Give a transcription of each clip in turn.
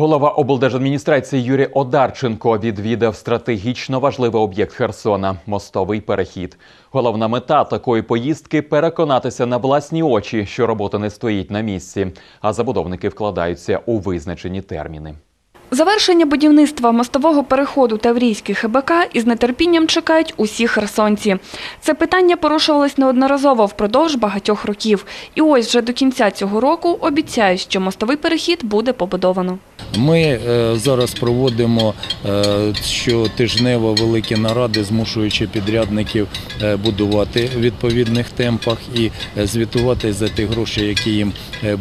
Голова облдержадміністрації Юрій Одарченко відвідав стратегічно важливий об'єкт Херсона мостовий перехід. Головна мета такої поїздки переконатися на власні очі, що робота не стоїть на місці, а забудовники вкладаються у визначені терміни. Завершення будівництва мостового переходу Таврійський ХБК із нетерпінням чекають усі херсонці. Це питання порушувалось неодноразово впродовж багатьох років. І ось вже до кінця цього року обіцяють, що мостовий перехід буде побудовано. Ми е, зараз проводимо е, щотижнево великі наради, змушуючи підрядників е, будувати в відповідних темпах і звітувати за ті гроші, які їм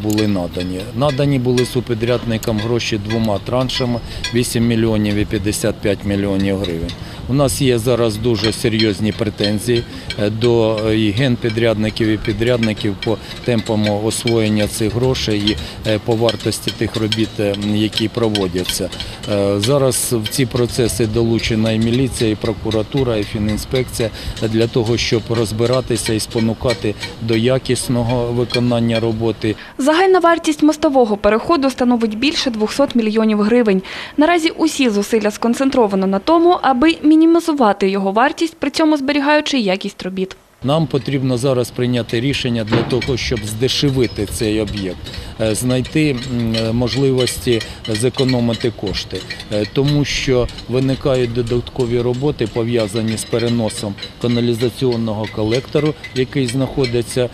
були надані. Надані були супідрядникам гроші двома траншами 8 мільйонів і 55 мільйонів гривень. У нас є зараз дуже серйозні претензії е, до е, і генпідрядників і підрядників по темпам освоєння цих грошей і е, по вартості тих робіт, які проводяться. Зараз в ці процеси долучена і міліція, і прокуратура, і фінінспекція для того, щоб розбиратися і спонукати до якісного виконання роботи. Загальна вартість мостового переходу становить більше 200 мільйонів гривень. Наразі усі зусилля сконцентровано на тому, аби мінімізувати його вартість, при цьому зберігаючи якість робіт. Нам потрібно зараз прийняти рішення для того, щоб здешевити цей об'єкт, е, знайти е, можливості зекономити кошти, Е, тому що виникають додаткові роботи пов'язані з переносом каналізаційного колектору, який знаходиться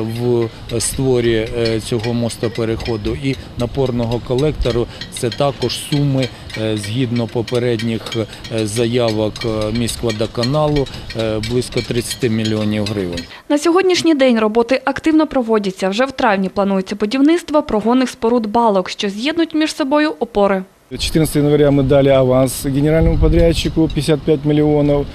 в створі цього мостопереходу, і напорного колектору. Це також суми згідно попередніх заявок міськводоканалу близько 30 мільйонів гривень. На сьогоднішній день роботи активно проводяться. Вже в травні планується будівництво прогонних споруд балок, що з'єднуть між собою опори. 14 января мы дали аванс генеральному подрядчику 55 миллионов.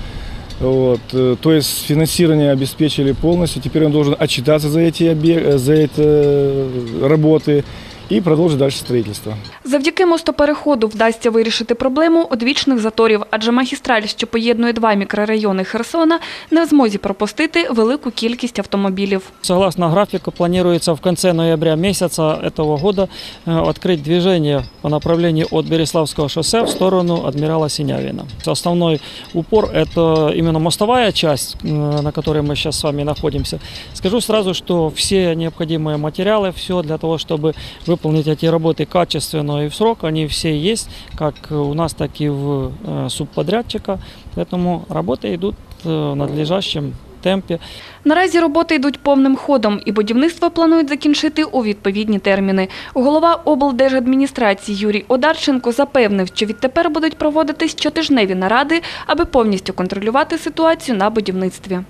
Вот. э, То есть финансирование обеспечили полностью. Теперь он должен отчитаться за эти, объек- за эти э, работы и продолжить дальше строительство. Завдяки мостопереходу вдасться вирішити проблему одвічних заторів, адже магістраль, що поєднує два мікрорайони Херсона, не в змозі пропустити велику кількість автомобілів. Согласно графику, планируется в конце ноября месяца этого года э, открыть движение по направлению от Береславского шоссе в сторону Адмирала Синявина. Основной упор – это именно мостовая часть, э, на которой мы сейчас с вами находимся. Скажу сразу, что все необходимые материалы, все для того, чтобы выполнить эти работы качественно и в срок, они все есть, как у нас, так и в э, субподрядчика. Поэтому работы идут э, в надлежащем темпе. Наразі роботи йдуть повним ходом, і будівництво планують закінчити у відповідні терміни. Голова облдержадміністрації Юрій Одарченко запевнив, що відтепер будуть проводитись щотижневі наради, аби повністю контролювати ситуацію на будівництві.